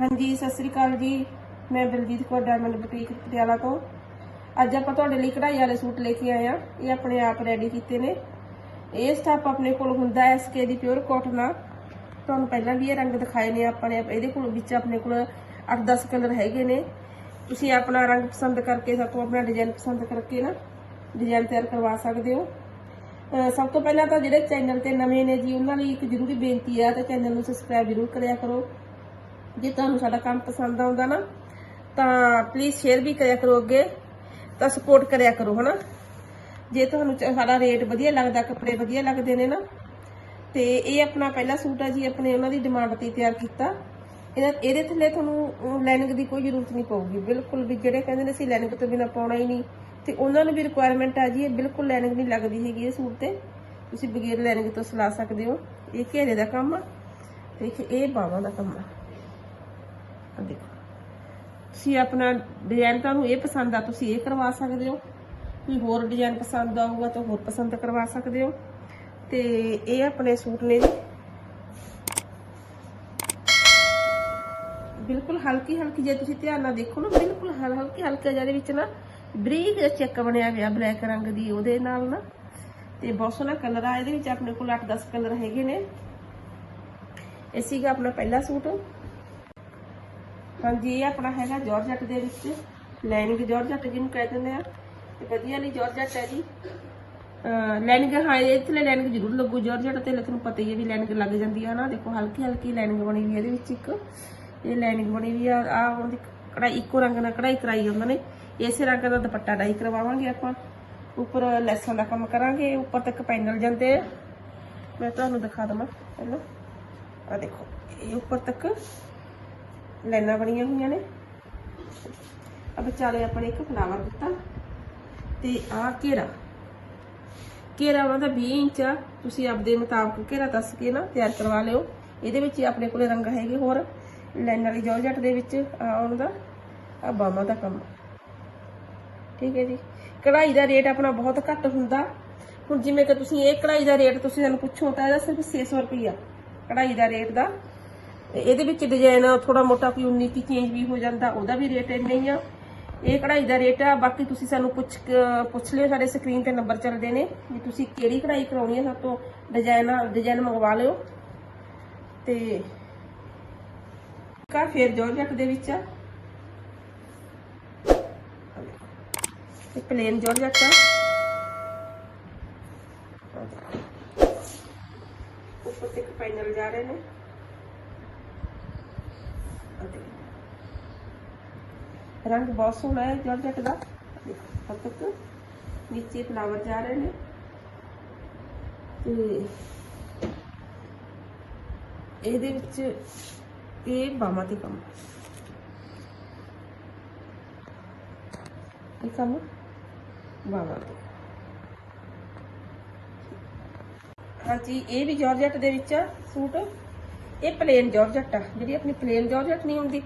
ਹਾਂਜੀ, ਸਤਿ ਸ੍ਰੀ ਅਕਾਲ ਜੀ। ਮੈਂ ਬਲਜੀਤ ਕੌਰ ਡਾਇਮੰਡ ਬੁਟੀਕ ਪਟਿਆਲਾ ਤੋਂ। ਅੱਜ ਆਪਾਂ ਤੁਹਾਡੇ ਲਈ ਕਢਾਈ ਵਾਲੇ ਸੂਟ ਲੈ ਕੇ ਆਏ ਆ ਇਹ ਆਪਣੇ ਆਪ ਰੈਡੀ ਕੀਤੇ ਨੇ। ਇਹ ਸਟਾਫ ਆਪਣੇ ਕੋਲ ਹੁੰਦਾ ਐਸਕੇ ਦੀ ਪਿਓਰ ਕਾਟਨ ਆ। ਤੁਹਾਨੂੰ ਪਹਿਲਾਂ ਵੀ ਇਹ ਰੰਗ ਦਿਖਾਏ ਨੇ ਆਪਾਂ ਨੇ। ਇਹਦੇ ਕੋਲ ਵਿੱਚ ਆਪਣੇ ਕੋਲ 8-10 ਕਲਰ ਹੈਗੇ ਨੇ। ਤੁਸੀਂ ਆਪਣਾ ਰੰਗ ਪਸੰਦ ਕਰਕੇ, ਸਭ ਤੋਂ ਆਪਣਾ ਡਿਜ਼ਾਈਨ ਪਸੰਦ ਕਰਕੇ ਨਾ ਡਿਜ਼ਾਈਨ ਤਿਆਰ ਕਰਵਾ ਸਕਦੇ ਹੋ। ਸਭ ਤੋਂ ਪਹਿਲਾਂ ਤਾਂ ਜਿਹੜੇ ਚੈਨਲ ਤੇ ਨਵੇਂ ਨੇ ਜੀ, ਉਹਨਾਂ ਲਈ ਇੱਕ ਜ਼ਰੂਰੀ ਬੇਨਤੀ ਆ। ਤਾਂ ਚੈਨਲ ਨੂੰ ਸਬਸਕ੍ਰਾਈਬ ਜ਼ਰੂਰ ਕਰਿਆ ਕਰੋ। ਜੇ ਤੁਹਾਨੂੰ ਸਾਡਾ ਕੰਮ ਪਸੰਦ ਆਉਂਦਾ ਨਾ, ਤਾਂ ਪਲੀਜ਼ ਸ਼ੇਅਰ ਵੀ ਕਰਿਆ ਕਰੋ ਅੱਗੇ, ਤਾਂ ਸਪੋਰਟ ਕਰਿਆ ਕਰੋ, ਹਨਾ? ਜੇ ਤੁਹਾਨੂੰ ਸਾਡਾ ਰੇਟ ਵਧੀਆ ਲੱਗਦਾ, ਕੱਪੜੇ ਵਧੀਆ ਲੱਗਦੇ ਨੇ ਨਾ, ਤੇ ਇਹ ਆਪਣਾ ਪਹਿਲਾ ਸੂਟ ਆ ਜੀ, ਆਪਣੇ ਉਹਨਾਂ ਦੀ ਡਿਮਾਂਡ ਤੇ ਤਿਆਰ ਕੀਤਾ। ਇਹਦਾ, ਇਹਦੇ ਥੱਲੇ ਤੁਹਾਨੂੰ ਲਾਈਨਿੰਗ ਦੀ ਕੋਈ ਜ਼ਰੂਰਤ ਨਹੀਂ ਪਊਗੀ, ਬਿਲਕੁਲ ਵੀ ਜਿਹੜੇ ਕਹਿੰਦੇ ਨੇ ਅਸੀਂ ਲਾਈਨਿੰਗ ਤੋਂ ਬਿਨਾ ਪਾਉਣਾ ਹੀ ਨਹੀਂ, ਤੇ ਉਹਨਾਂ ਨੂੰ ਵੀ ਰਿਕੁਆਇਰਮੈਂਟ ਆ ਜੀ, ਇਹ ਬਿਲਕੁਲ ਲਾਈਨਿੰਗ ਨਹੀਂ ਲੱਗਦੀ ਹੈਗੀ ਇਹ ਸੂਟ ਤੇ। ਤੁਸੀਂ ਬਗੈਰ ਲਾਈਨਿੰਗ ਤੋਂ ਸਿਲਾ ਸਕਦੇ ਹੋ। ਇਹ ਘੇਰੇ ਦਾ ਕੰਮ ਆ, ਤੇ ਇਹ ਬਾਹਾਂ ਦਾ ਕੰਮ ਆ। ਆ ਦੇਖੋ। ਤੁਸੀਂ ਆਪਣਾ ਡਿਜ਼ਾਈਨ ਤੁਹਾਨੂੰ ਇਹ ਪਸੰਦ ਆ, ਤੁਸੀਂ ਇਹ ਕਰਵਾ ਸਕਦੇ ਹੋ। ਕੋਈ ਹੋਰ ਡਿਜ਼ਾਈਨ ਪਸੰਦ ਆਊਗਾ ਤਾਂ ਹੋਰ ਪਸੰਦ ਕਰਵਾ ਸਕਦੇ ਹੋ। ਤੇ ਇਹ ਆਪਣੇ ਸੂਟ ਨੇ ਬਿਲਕੁਲ ਹਲਕੀ ਹਲਕੀ ਜੇ ਤੁਸੀਂ ਧਿਆਨ ਨਾਲ ਦੇਖੋ ਨਾ, ਬਿਲਕੁਲ ਹਲਕੀ ਹਲਕਾ ਜਿਹਦੇ ਵਿੱਚ ਨਾ ਬਰੀਕ ਜਿਹਾ ਚੈੱਕ ਬਣਿਆ ਹੋਇਆ ਬਲੈਕ ਰੰਗ ਦੀ ਉਹਦੇ ਨਾਲ ਨਾ। ਤੇ ਬਹੁਤ ਸੋਹਣਾ ਕਲਰ ਆ, ਇਹਦੇ ਵਿੱਚ ਆਪਣੇ ਕੋਲ 8-10 ਕਲਰ ਹੈਗੇ ਨੇ। ਇਹ ਸੀਗਾ ਆਪਣਾ ਪਹਿਲਾ ਸੂਟ। ਹਾਂਜੀ, ਇਹ ਆਪਣਾ ਹੈਗਾ ਜਾਰਜਟ ਦੇ ਵਿੱਚ। ਲਾਈਨਿੰਗ ਜਾਰਜਟ ਜਿਹਨੂੰ ਕਹਿ ਦਿੰਦੇ ਆ। ਤੇ ਵਧੀਆ ਲਈ ਜਾਰਜਟ ਹੈ ਜੀ। ਲਾਈਨਿੰਗ ਹਾਂ ਇਹ ਤੇ ਜ਼ਰੂਰ ਲੱਗੂ। ਜਾਰਜਟ ਤੇ ਤੁਹਾਨੂੰ ਪਤਾ ਹੀ ਹੈ ਵੀ ਲਾਈਨਿੰਗ ਲੱਗ ਜਾਂਦੀ ਹੈ ਨਾ। ਦੇਖੋ, ਹਲਕੀ ਹਲਕੀ ਲਾਈਨਿੰਗ ਬਣੀ ਹੋਈ ਹੈ ਇਹਦੇ ਵਿੱਚ ਇੱਕ। ਇਹ ਲਾਈਨਿੰਗ ਬਣੀ ਹੋਈ ਆ। ਆ ਉਹਦੀ ਕਢਾਈ ਇੱਕੋ ਰੰਗ ਨਾਲ ਕਢਾਈ ਕਰਾਈ ਉਹਨਾਂ ਨੇ। ਇਸੇ ਰੰਗ ਦਾ ਦੁਪੱਟਾ ਡਾਈ ਕਰਵਾਵਾਂਗੇ ਆਪਾਂ। ਉੱਪਰ ਲੈਸਾਂ ਦਾ ਕੰਮ ਕਰਾਂਗੇ। ਉੱਪਰ ਤੱਕ ਪੈਨਲ ਜਾਂਦੇ ਆ। ਮੈਂ ਤੁਹਾਨੂੰ ਦਿਖਾ ਦਵਾਂ ਪਹਿਲਾਂ। ਆ ਦੇਖੋ, ਇਹ ਉੱਪਰ ਤੱਕ ਲਾਈਨਾਂ ਬਣੀਆਂ ਹੋਈਆਂ ਨੇ। ਆ ਵਿਚਾਲੇ ਆਪਣੇ ਇੱਕ ਫਲਾਵਰ ਦਿੱਤਾ ਤੇ ਆ ਘੇਰਾ। ਘੇਰਾ ਉਹਨਾਂ ਦਾ 20 ਇੰਚ ਆ। ਤੁਸੀਂ ਆਪਦੇ ਮੁਤਾਬਕ ਘੇਰਾ ਦੱਸ ਕੇ ਨਾ ਤਿਆਰ ਕਰਵਾ ਲਿਓ। ਇਹਦੇ ਵਿੱਚ ਆਪਣੇ ਕੋਲੇ ਰੰਗ ਹੈਗੇ ਹੋਰ। ਲਾਈਨ ਵਾਲੀ ਜਾਰਜਟ ਦੇ ਵਿੱਚ ਆ ਉਹਨਾਂ ਦਾ ਆ ਬਾਹਾਂ ਦਾ ਕੰਮ। ਠੀਕ ਹੈ ਜੀ। ਕਢਾਈ ਦਾ ਰੇਟ ਆਪਣਾ ਬਹੁਤ ਘੱਟ ਹੁੰਦਾ। ਹੁਣ ਜਿਵੇਂ ਕਿ ਤੁਸੀਂ ਇਹ ਕਢਾਈ ਦਾ ਰੇਟ ਤੁਸੀਂ ਸਾਨੂੰ ਪੁੱਛੋ ਤਾਂ ਇਹਦਾ ਸਿਰਫ 600 ਰੁਪਈਆ ਕਢਾਈ ਦਾ ਰੇਟ ਦਾ। ਇਹਦੇ ਵਿੱਚ ਡਿਜ਼ਾਈਨ ਥੋੜਾ ਮੋਟਾ ਕੋਈ 19 ਕੀ ਚੇਂਜ ਵੀ ਹੋ ਜਾਂਦਾ, ਉਹਦਾ ਵੀ ਰੇਟ ਇੰਨਾ ਹੀ ਆ। ਇਹ ਕਢਾਈ ਦਾ ਰੇਟ ਆ, ਬਾਕੀ ਤੁਸੀਂ ਸਾਨੂੰ ਪੁੱਛ ਪੁੱਛ ਲਿਓ, ਸਾਡੇ ਸਕਰੀਨ ਤੇ ਨੰਬਰ ਚੱਲਦੇ ਨੇ ਵੀ ਤੁਸੀਂ ਕਿਹੜੀ ਕਢਾਈ ਕਰਾਉਣੀ ਹੈ ਸਭ ਤੋਂ ਡਿਜ਼ਾਈਨ ਡਿਜ਼ਾਈਨ ਮੰਗਵਾ ਲਿਓ। ਤੇ ਕਾ ਫੇਰ ਜਾਰਜਟ ਦੇ ਵਿੱਚ ਆ। ਇਹ ਪਲੇਨ ਜਾਰਜਟ ਆ। ਉੱਪਰ ਤੱਕ ਪੈਨਲ ਜਾ ਰਹੇ ਨੇ ਆਹ ਦੇਖੋ। ਰੰਗ ਬਹੁਤ ਸੋਹਣਾ ਹੈ ਜਾਰਜਟ ਦਾ। ਦੇਖੋ ਉੱਪਰ ਤੱਕ। ਨੀਚੇ ਫਲਾਵਰ ਜਾ ਰਹੇ ਤੇ ਇਹਦੇ ਵਿੱਚ ਇਹ ਬਾਹਾਂ ਤੇ ਕੰਮ। ਇਹ ਕੰਮ ਬਾਹਾਂ ਤੇ। ਹਾਂਜੀ, ਇਹ ਵੀ ਜਾਰਜਟ ਦੇ ਵਿੱਚ ਆ, ਸੂਟ। ਇਹ ਪਲੇਨ ਜਾਰਜਟ ਆ। ਜਿਹੜੀ ਆਪਣੀ ਪਲੇਨ ਜਾਰਜਟ ਨਹੀਂ ਹੁੰਦੀ।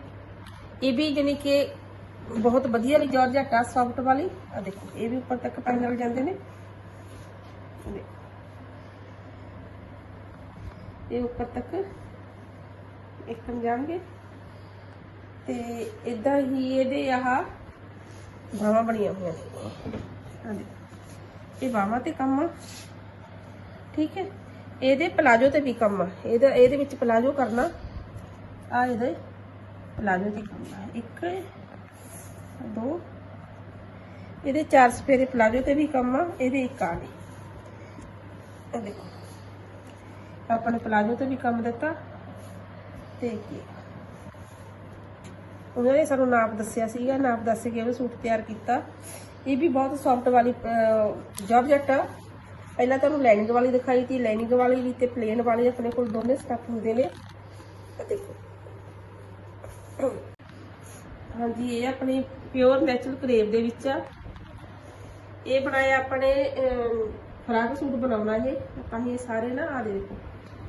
ਇਹ ਵੀ ਜਾਨੀ ਕਿ ਬਹੁਤ ਵਧੀਆ ਵਾਲੀ ਜਾਰਜਟ ਆ ਸੌਫਟ ਵਾਲੀ। ਆ ਦੇਖੋ, ਇਹ ਵੀ ਉੱਪਰ ਤੱਕ ਪੈਨਲ ਜਾਂਦੇ ਨੇ। ਇਹ ਉੱਪਰ ਤੱਕ ਇੱਕ ਜਾਣਗੇ। ਤੇ ਇਦਾਂ ਹੀ ਇਹਦੇ ਆਹ ਬਾਹਾਂ ਬਣੀਆਂ ਹੋਈਆਂ ਨੇ। ਆਹ ਇਹ ਬਾਹਾਂ ਤੇ ਕੰਮ ਆ। ਠੀਕ ਹੈ? ਇਹਦੇ ਪਲਾਜੋ ਤੇ ਵੀ ਕੰਮ ਆ। ਇਹਦਾ ਇਹਦੇ ਵਿੱਚ ਪਲਾਜੋ ਕਰਨਾ। ਆ ਇਹਦੇ ਪਲਾਜੋ ਤੇ ਕੰਮ ਆ। ਇੱਕ ਦੋ। ਇਹਦੇ ਚਾਰ ਸਫੇਰੇ ਪਲਾਜੋ ਤੇ ਵੀ ਕੰਮ ਆ, ਇਹਦੇ ਇੱਕ ਆ ਨੇ ਇਹ ਦੇਖੋ। ਆਪਾਂ ਨੇ ਪਲਾਜੋ ਤੇ ਵੀ ਕੰਮ ਦਿੱਤਾ ਤੇ ਕੀ ਉਹਨਾਂ ਨੇ ਸਾਨੂੰ ਨਾਪ ਦੱਸਿਆ ਸੀਗਾ, ਨਾਪ ਦੱਸ ਕੇ ਉਹ ਸੂਟ ਤਿਆਰ ਕੀਤਾ। ਇਹ ਵੀ ਬਹੁਤ ਸੌਫਟ ਵਾਲੀ ਜਾਰਜਟ ਆ। ਪਹਿਲਾਂ ਤੁਹਾਨੂੰ ਲਾਈਨਿੰਗ ਵਾਲੀ ਦਿਖਾਈ ਤੀ ਲਾਈਨਿੰਗ ਵਾਲੀ ਵੀ ਤੇ ਪਲੇਨ ਵਾਲੀ ਆਪਣੇ ਕੋਲ ਦੋਨੇ ਸਟੈਪ ਹੁੰਦੇ ਨੇ। ਦੇਖੋ। ਹਾਂਜੀ, ਇਹ ਆਪਣੀ ਪਿਓਰ ਨੈਚੁਰਲ ਕਰੇਵ ਦੇ ਵਿੱਚ ਆ। ਇਹ ਬਣਾਇਆ ਆਪਣੇ ਫਰਾਕ ਸੂਟ ਬਣਾਉਣਾ ਇਹ। ਤਾਂ ਇਹ ਸਾਰੇ ਨਾ ਆ ਦੇਖੋ।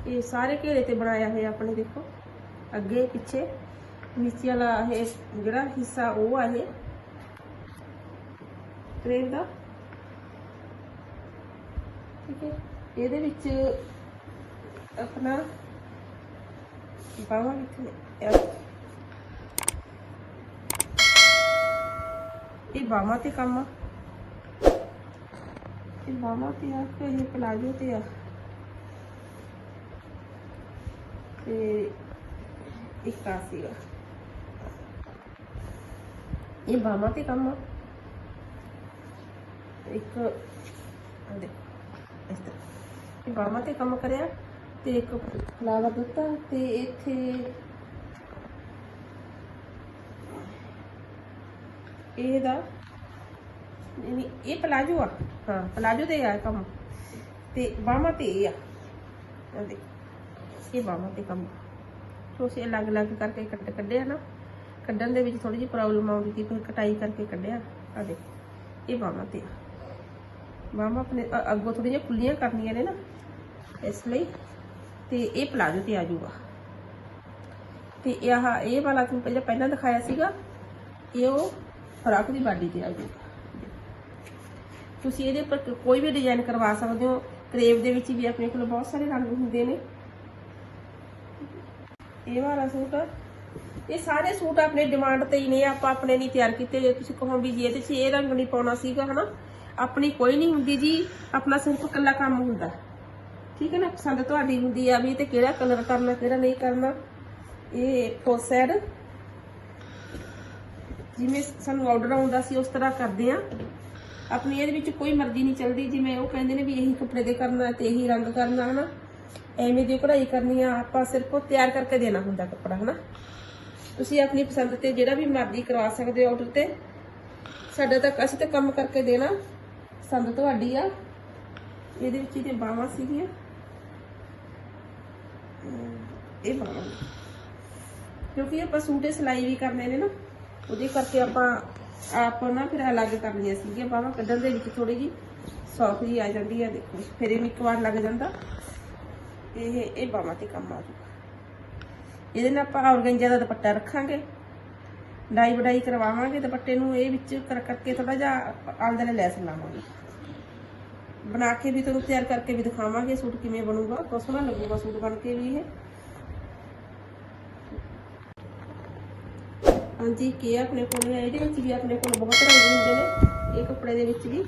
ਇਹ ਸਾਰੇ ਘੇਰੇ ਤੇ ਬਣਾਇਆ ਹੋਇਆ ਆਪਣੇ ਦੇਖੋ। ਅੱਗੇ, ਪਿੱਛੇ, ਨੀਚੇ ਵਾਲਾ ਇਹ ਜਿਹੜਾ ਹਿੱਸਾ ਉਹ ਆ ਇਹ। ਕਰੇਵ ਦਾ। ਠੀਕ ਹੈ। ਇਹਦੇ ਵਿੱਚ ਆਪਣਾ, ਬਾਹਾਂ ਵਿੱਚ ਇਹ ਬਾਹਾਂ ਤੇ ਕੰਮ ਆ ਇਹ ਬਾਹਾਂ ਤੇ ਆ ਤੇ ਇਹ ਪਲਾਜੋ ਤੇ ਆ ਤੇ ਇੱਕ ਆ ਸੀਗਾ ਇਹ ਬਾਹਾਂ ਤੇ ਕੰਮ ਆ ਇੱਕ ਆ ਦੇਖੋ ਇਸ ਤਰ੍ਹਾਂ ਇਹ ਬਾਹਾਂ ਤੇ ਕੰਮ ਕਰਿਆ ਤੇ ਇੱਕ ਫਲਾਵਰ ਦਿੱਤਾ ਤੇ ਇੱਥੇ ਇਹਦਾ ਨਹੀਂ ਇਹ ਪਲਾਜੋ ਆ। ਹਾਂ, ਪਲਾਜੋ ਤੇ ਆ ਕੰਮ। ਤੇ ਬਾਹਾਂ ਤੇ ਇਹ ਆ। ਇਹ ਬਾਹਾਂ ਤੇ ਕੰਮ। ਸੋ ਅਸੀਂ ਅਲੱਗ-ਅਲੱਗ ਕਰਕੇ ਕੱਟ ਕੱਢਿਆ ਨਾ। ਕੱਢਣ ਦੇ ਵਿੱਚ ਥੋੜੀ ਜਿਹੀ ਪ੍ਰੋਬਲਮ ਆਉਂਦੀ ਸੀ, ਫਿਰ ਕਟਾਈ ਕਰਕੇ ਕੱਢਿਆ। ਆ ਦੇਖ, ਇਹ ਬਾਹਾਂ ਤੇ ਆ। ਬਾਹਾਂ ਆਪਣੇ ਅੱਗੋਂ ਥੋੜੀਆਂ ਜਿਹੀਆਂ ਖੁੱਲੀਆਂ ਕਰਨੀਆਂ ਨੇ ਨਾ, ਇਸ ਲਈ। ਤੇ ਇਹ ਪਲਾਜੋ ਤੇ ਆ ਜਾਊਗਾ ਤੇ ਇਹ ਆਹ, ਇਹ ਵਾਲਾ ਤੁਹਾਨੂੰ ਪਹਿਲਾਂ ਪਹਿਲਾਂ ਦਿਖਾਇਆ ਸੀਗਾ। ਇਹ ਉਹ ਫਰਾਕ ਦੀ ਬਾਡੀ ਤੇ ਆ ਜਾਊਗਾ ਤੁਸੀਂ ਇਹਦੇ ਉੱਪਰ ਕੋਈ ਵੀ ਡਿਜ਼ਾਈਨ ਕਰਵਾ ਸਕਦੇ ਹੋ। ਕਰੇਵ ਦੇ ਵਿੱਚ ਵੀ ਆਪਣੇ ਕੋਲ ਬਹੁਤ ਸਾਰੇ ਰੰਗ ਹੁੰਦੇ ਨੇ। ਇਹ ਵਾਲਾ ਸੂਟ ਇਹ ਸਾਰੇ ਸੂਟ ਆਪਣੇ ਡਿਮਾਂਡ ਤੇ ਹੀ ਨੇ। ਆਪਾਂ ਆਪਣੇ ਨਹੀਂ ਤਿਆਰ ਕੀਤੇ ਜੇ ਤੁਸੀਂ ਕਹੋ ਵੀ ਜੀ, ਇਹਦੇ 'ਚ ਇਹ ਰੰਗ ਨਹੀਂ ਪਾਉਣਾ ਸੀਗਾ, ਹਨਾ? ਆਪਣੀ ਕੋਈ ਨਹੀਂ ਹੁੰਦੀ ਜੀ। ਆਪਣਾ ਸਿਰਫ ਇਕੱਲਾ ਕੰਮ ਹੁੰਦਾ। ਠੀਕ ਹੈ ਨਾ? ਪਸੰਦ ਤੁਹਾਡੀ ਹੁੰਦੀ ਆ ਵੀ ਤੇ ਕਿਹੜਾ ਕਲਰ ਕਰਨਾ, ਕਿਹੜਾ ਨਹੀਂ ਕਰਨਾ। ਇਹ ਫੋਰ ਜਿਵੇਂ ਸਾਨੂੰ ਆਰਡਰ ਆਉਂਦਾ ਸੀ, ਉਸ ਤਰ੍ਹਾਂ ਕਰਦੇ ਆ ਆਪਣੀ ਇਹਦੇ ਵਿੱਚ ਕੋਈ ਮਰਜ਼ੀ ਨਹੀਂ ਚੱਲਦੀ, ਜਿਵੇਂ ਉਹ ਕਹਿੰਦੇ ਨੇ ਵੀ ਇਹੀ ਕੱਪੜੇ ਦੇ ਕਰਨਾ ਤੇ ਇਹੀ ਰੰਗ ਕਰਨਾ, ਹਨਾ। ਐਵੇਂ ਦੀ ਕਢਾਈ ਕਰਨੀ ਆ, ਆਪਾਂ ਸਿਰਫ ਉਹ ਤਿਆਰ ਕਰਕੇ ਦੇਣਾ ਹੁੰਦਾ ਕੱਪੜਾ, ਹਨਾ। ਤੁਸੀਂ ਆਪਣੀ ਪਸੰਦ ਤੇ ਜਿਹੜਾ ਵੀ ਮਰਜ਼ੀ ਕਰਵਾ ਸਕਦੇ ਹੋ ਆਰਡਰ ਤੇ। ਸਾਡਾ ਤਾਂ ਅਸੀਂ ਤਾਂ ਕੰਮ ਕਰਕੇ ਦੇਣਾ, ਪਸੰਦ ਤੁਹਾਡੀ ਆ। ਇਹਦੇ ਵਿੱਚ ਇਹਦੇ ਬਾਹਾਂ ਸੀਗੀਆਂ ਇਹ ਬਾਹਾਂ ਕਿਉਂਕਿ ਆਪਾਂ ਸੂਟ ਦੇ ਸਿਲਾਈ ਵੀ ਕਰਨੇ ਨੇ ਨਾ। ਉਹਦੇ ਕਰਕੇ ਆਪਾਂ ਆਪ ਨਾ ਫਿਰ ਅਲੱਗ ਕਰ ਲਈਆਂ ਸੀਗੀਆਂ ਬਾਹਾਂ ਕੱਢਣ ਦੇ ਵਿੱਚ ਥੋੜੀ ਜੀ ਸੌਖ ਜੀ ਆ ਜਾਂਦੀ ਹੈ ਦੇਖੋ। ਫਿਰ ਇਹਨੂੰ ਇੱਕ ਵਾਰ ਲੱਗ ਜਾਂਦਾ। ਇਹ ਇਹ ਬਾਹਾਂ ਤੇ ਕੰਮ ਆ ਜੂਗਾ ਇਹਦੇ ਨਾਲ ਆਪਾਂ ਔਰਗੰਜਾ ਦਾ ਦੁਪੱਟਾ ਰੱਖਾਂਗੇ। ਡਾਈ ਵਡਾਈ ਕਰਵਾਵਾਂਗੇ, ਦੁਪੱਟੇ ਨੂੰ ਇਹ ਵਿੱਚ ਕਰ, ਕਰਕੇ ਥੋੜਾ ਜਿਹਾ ਆਲਦਲੇ ਲੈਸ ਲਾਵਾਂਗੇ। ਬਣਾ ਕੇ ਵੀ ਤੁਹਾਨੂੰ ਤਿਆਰ ਕਰਕੇ ਵੀ ਦਿਖਾਵਾਂਗੇ ਸੂਟ ਕਿਵੇਂ ਬਣੂਗਾ। ਬਹੁਤ ਸੋਹਣਾ ਲੱਗੂਗਾ ਸੂਟ ਬਣ ਕੇ ਵੀ ਇਹ। ਹਾਂਜੀ, ਕੀ ਆਪਣੇ ਕੋਲ? ਇਹਦੇ ਵਿੱਚ ਵੀ ਆਪਣੇ ਕੋਲ ਬਹੁਤ ਰੰਗ ਹੁੰਦੇ ਨੇ, ਇਹ ਕੱਪੜੇ ਦੇ ਵਿੱਚ ਵੀ।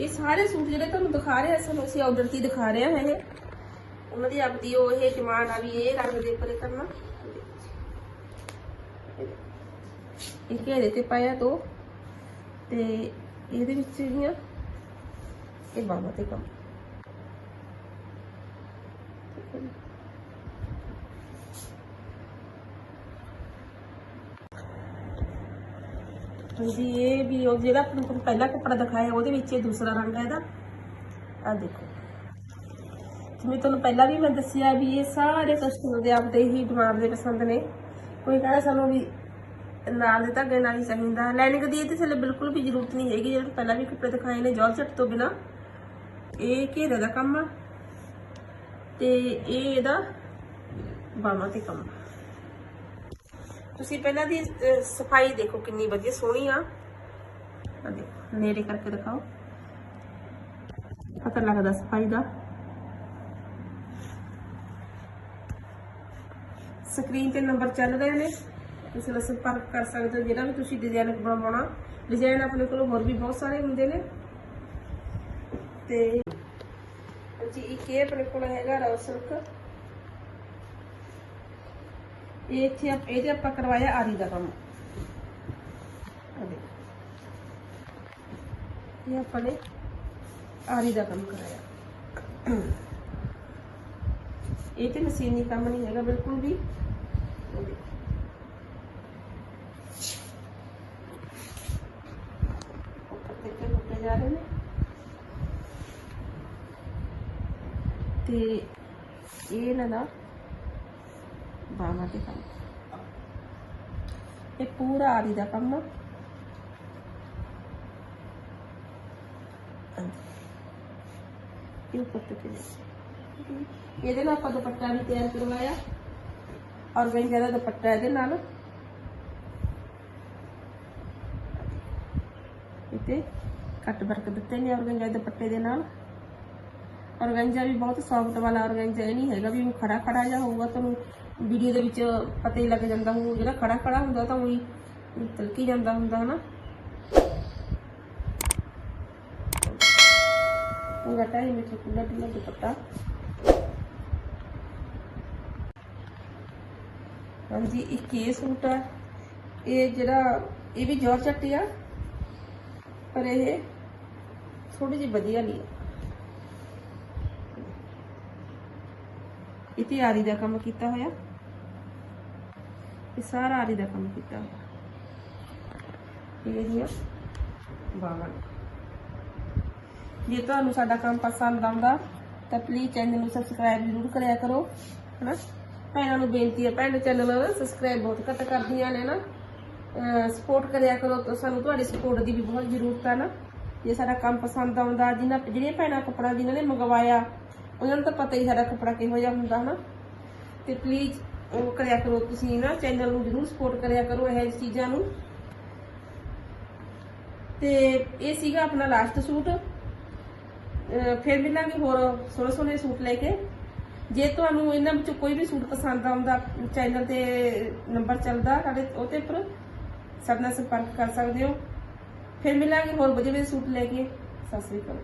ਇਹ ਸਾਰੇ ਸੂਟ ਜਿਹੜੇ ਤੁਹਾਨੂੰ ਦਿਖਾ ਰਹੇ ਸਾਨੂੰ ਅਸੀਂ ਆਰਡਰ ਤੇ ਦਿਖਾ ਰਹੇ ਹਾਂ ਇਹ। ਉਹਨਾਂ ਦੀ ਆਪਦੀ ਉਹ ਇਹ ਡਿਮਾਂਡ ਆ ਵੀ ਇਹ ਰੰਗ ਦੇ ਉੱਪਰ ਕਰਨਾ। ਇਹ ਘੇਰੇ ਤੇ ਪਾਇਆ ਦੋ, ਤੇ ਇਹਦੇ ਵਿੱਚ ਜਿਹੜੀਆਂ, ਇਹ ਬਾਹਾਂ ਤੇ ਕੰਮ। ਹਾਂਜੀ ਇਹ ਵੀ ਉਹ ਜਿਹੜਾ ਆਪਾਂ ਨੂੰ ਪਹਿਲਾ ਕੱਪੜਾ ਦਿਖਾਇਆ, ਉਹਦੇ ਵਿੱਚ ਇਹ ਦੂਸਰਾ ਰੰਗ ਹੈ ਇਹਦਾ। ਆ ਦੇਖੋ। ਜਿਵੇਂ ਤੁਹਾਨੂੰ ਪਹਿਲਾਂ ਵੀ ਮੈਂ ਦੱਸਿਆ ਵੀ ਇਹ ਸਾਰੇ ਕਸਟਮਰ ਦੇ ਆਪਦੇ ਹੀ ਦਿਮਾਗ ਦੇ ਪਸੰਦ ਨੇ। ਕੋਈ ਕਹਿੰਦਾ ਸਾਨੂੰ ਵੀ ਨਾਲ ਦੇ ਧਾਗੇ ਨਾਲ ਹੀ ਚਾਹੀਦਾ। ਲਾਈਨਿੰਗ ਦੀ ਇਹਦੇ ਥੱਲੇ ਬਿਲਕੁਲ ਵੀ ਜ਼ਰੂਰਤ ਨਹੀਂ ਹੈਗੀ, ਜਿਹੜੇ ਪਹਿਲਾਂ ਵੀ ਕੱਪੜੇ ਦਿਖਾਏ ਨੇ ਜਾਰਜਟ ਤੋਂ ਬਿਨਾ। ਇਹ ਘੇਰੇ ਦਾ ਕੰਮ ਆ ਤੇ ਇਹ ਇਹਦਾ ਬਾਹਾਂ ਤੇ ਕੰਮ ਆ। ਤੁਸੀਂ ਪਹਿਲਾਂ ਦੀ ਅਹ, ਸਫ਼ਾਈ ਦੇਖੋ ਕਿੰਨੀ ਵਧੀਆ ਸੋਹਣੀ ਆ। ਆ ਦੇਖੋ ਨੇੜੇ ਕਰਕੇ ਦਿਖਾਓ। ਪਤਾ ਲੱਗਦਾ ਸਫ਼ਾਈ ਦਾ। ਸਕਰੀਨ ਤੇ ਨੰਬਰ ਚੱਲ ਰਹੇ ਨੇ। ਤੁਸੀਂ ਨਾਲ ਸੰਪਰਕ ਕਰ ਸਕਦੇ ਹੋ ਜਿਹੜਾ ਵੀ ਤੁਸੀਂ ਡਿਜ਼ਾਈਨ ਬਣਾਉਣਾ। ਡਿਜ਼ਾਈਨ ਆਪਣੇ ਕੋਲ ਹੋਰ ਵੀ ਬਹੁਤ ਸਾਰੇ ਹੁੰਦੇ ਨੇ। ਤੇ ਜੀ ਇੱਕ ਇਹ ਆਪਣੇ ਕੋਲ ਹੈਗਾ ਰੋ ਸਿਲਕ ਇਹ ਇੱਥੇ ਆਪ- ਇਹਦੇ ਆਪਾਂ ਕਰਵਾਇਆ ਆਰੀ ਦਾ ਕੰਮ ਆ ਦੇਖੋ। ਇਹ ਆਪਾਂ ਨੇ ਆਰੀ ਦਾ ਕੰਮ ਕਰਾਇਆ ਇਹ ਤੇ ਮਸ਼ੀਨੀ ਕੰਮ ਨਹੀਂ ਹੈਗਾ ਬਿਲਕੁਲ ਵੀ ਇਹ ਦੇਖੋ। ਉੱਪਰ ਤੇ ਕੇ ਉੱਤੇ ਜਾ ਰਹੇ ਨੇ ਤੇ ਇਹ ਇਹਨਾਂ ਦਾ ਬਾਹਾਂ ਤੇ ਕੰਮ ਇਹ ਪੂਰਾ ਆਰੀ ਦਾ ਕੰਮ ਇਹ ਉੱਪਰ ਤੇ ਇਹਦੇ ਨਾਲ ਆਪਾਂ ਦੁਪੱਟਾ ਵੀ ਤਿਆਰ ਕਰਵਾਇਆ। ਔਰ ਗੰਜਾ ਦਾ ਦੁਪੱਟਾ ਇਹਦੇ ਨਾਲ। ਇਤੇ ਕੱਟ ਵਰਕ ਦਿੱਤੇ ਨੇ ਔਰਗੰਜਾ ਦੁਪੱਟੇ ਦੇ ਨਾਲ। ਔਰਗੰਜਾ ਵੀ ਬਹੁਤ ਸੌਫਟ ਵਾਲਾ ਔਰਗੈਂਜਾ, ਇਹ ਨਹੀਂ ਹੈਗਾ ਵੀ ਖੜਾ ਖੜਾ ਜਿਹਾ ਹੋਊਗਾ ਤੁਹਾਨੂੰ ਵੀਡੀਓ ਦੇ ਵਿੱਚ ਪਤਾ ਹੀ ਲੱਗ ਜਾਂਦਾ ਹੋਊ, ਜਿਹੜਾ ਖੜਾ ਖੜਾ ਹੁੰਦਾ ਤਾਂ ਉਹੀ ਤਲਕੀ ਜਾਂਦਾ ਹੁੰਦਾ, ਹਨਾ? ਪੂਰਾ ਟਾਈਮ ਵਿੱਚ ਖੁੱਲਾ ਡੁੱਲਾ ਦੁਪੱਟਾ। ਹਾਂਜੀ, ਇੱਕ ਇਹ ਸੂਟ ਆ, ਇਹ ਜਿਹੜਾ, ਇਹ ਵੀ ਜ਼ੋਰ ਜਾਰਜਟ ਆ, ਪਰ ਇਹ ਥੋੜੀ ਜਿਹੀ ਵਧੀਆ ਨਹੀਂ ਇਹ ਤੇ ਆਰੀ ਦਾ ਕੰਮ ਕੀਤਾ ਹੋਇਆ। ਇਹ ਸਾਰਾ ਆਰੀ ਦਾ ਕੰਮ ਕੀਤਾ ਹੋਇਆ। ਇਹ ਹੀ ਬਾਵਨ। ਜੇ ਤੁਹਾਨੂੰ ਸਾਡਾ ਕੰਮ ਪਸੰਦ ਆਉਂਦਾ, ਤਾਂ ਪਲੀਜ਼ ਚੈਨਲ ਨੂੰ ਸਬਸਕ੍ਰਾਈਬ ਜ਼ਰੂਰ ਕਰਿਆ ਕਰੋ, ਹਨਾ? ਭੈਣਾਂ ਨੂੰ ਬੇਨਤੀ ਹੈ ਭੈਣ ਚੈਨਲ ਸਬਸਕ੍ਰਾਈਬ ਬਹੁਤ ਘੱਟ ਕਰਦੀਆਂ ਨੇ ਨਾ। ਸਪੋਰਟ ਕਰਿਆ ਕਰੋ ਤਾਂ ਸਾਨੂੰ ਤੁਹਾਡੀ ਸਪੋਰਟ ਦੀ ਵੀ ਬਹੁਤ ਜ਼ਰੂਰਤ ਹੈ ਨਾ। ਜੇ ਸਾਡਾ ਕੰਮ ਪਸੰਦ ਆਉਂਦਾ, ਜਿਨ੍ਹਾਂ ਜਿਹੜੀਆਂ ਭੈਣਾਂ ਕੱਪੜਾ ਜਿਨ੍ਹਾਂ ਨੇ ਮੰਗਵਾਇਆ ਉਹਨਾਂ ਨੂੰ ਤਾਂ ਪਤਾ ਹੀ ਸਾਡਾ ਕੱਪੜਾ ਕਿਹੋ ਜਿਹਾ ਹੁੰਦਾ ਹਨਾ। ਤੇ ਪਲੀਜ਼ ਉਹ ਕਰਿਆ ਕਰੋ ਤੁਸੀਂ ਨਾ ਚੈਨਲ ਨੂੰ ਜ਼ਰੂਰ ਸਪੋਰਟ ਕਰਿਆ ਕਰੋ ਇਹ ਚੀਜ਼ਾਂ ਨੂੰ। ਤੇ ਇਹ ਸੀਗਾ ਆਪਣਾ ਲਾਸਟ ਸੂਟ। ਫਿਰ ਮਿਲਾਂਗੇ ਹੋਰ ਸੋਹਣੇ ਸੋਹਣੇ ਸੂਟ ਲੈ ਕੇ। ਜੇ ਤੁਹਾਨੂੰ ਇਹਨਾਂ ਵਿੱਚੋਂ ਕੋਈ ਵੀ ਸੂਟ ਪਸੰਦ ਆਉਂਦਾ ਚੈਨਲ ਤੇ ਨੰਬਰ ਚੱਲਦਾ ਸਾਡੇ ਉਹਦੇ ਉੱਪਰ, ਸਾਡੇ ਨਾਲ ਸੰਪਰਕ ਕਰ ਸਕਦੇ ਹੋ। ਫਿਰ ਮਿਲਾਂਗੇ ਹੋਰ ਵਧੀਆ ਵਧੀਆ ਸੂਟ ਲੈ ਕੇ। ਸਤਿ ਸ੍ਰੀ ਅਕਾਲ।